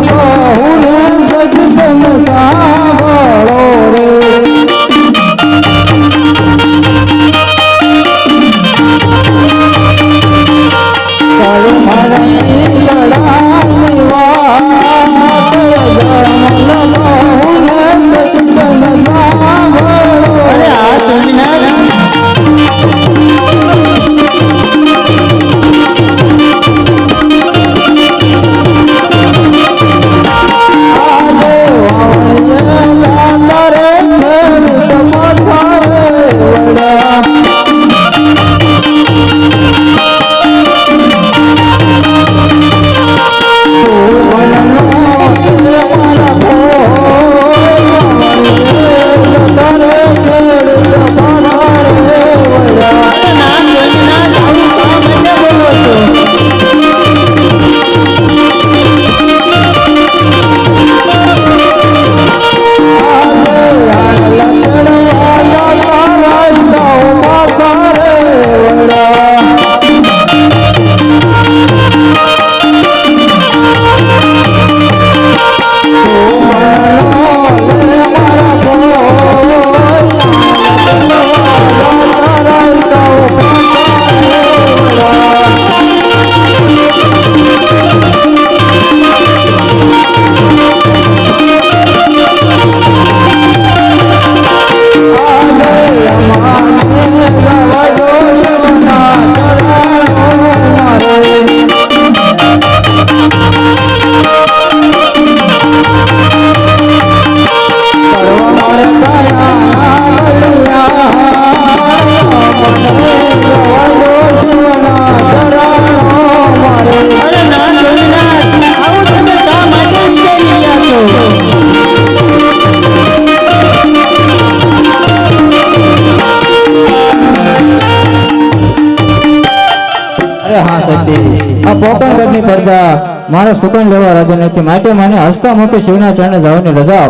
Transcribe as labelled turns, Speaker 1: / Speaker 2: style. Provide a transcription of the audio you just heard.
Speaker 1: બહુને સજ્જન સાંભળો હા સતી આ પોકણગઢની પ્રજા મારો સુકન લેવા રાજા નથી માટે મને હસતા મોટી શિવના ચરણે જવાની રજા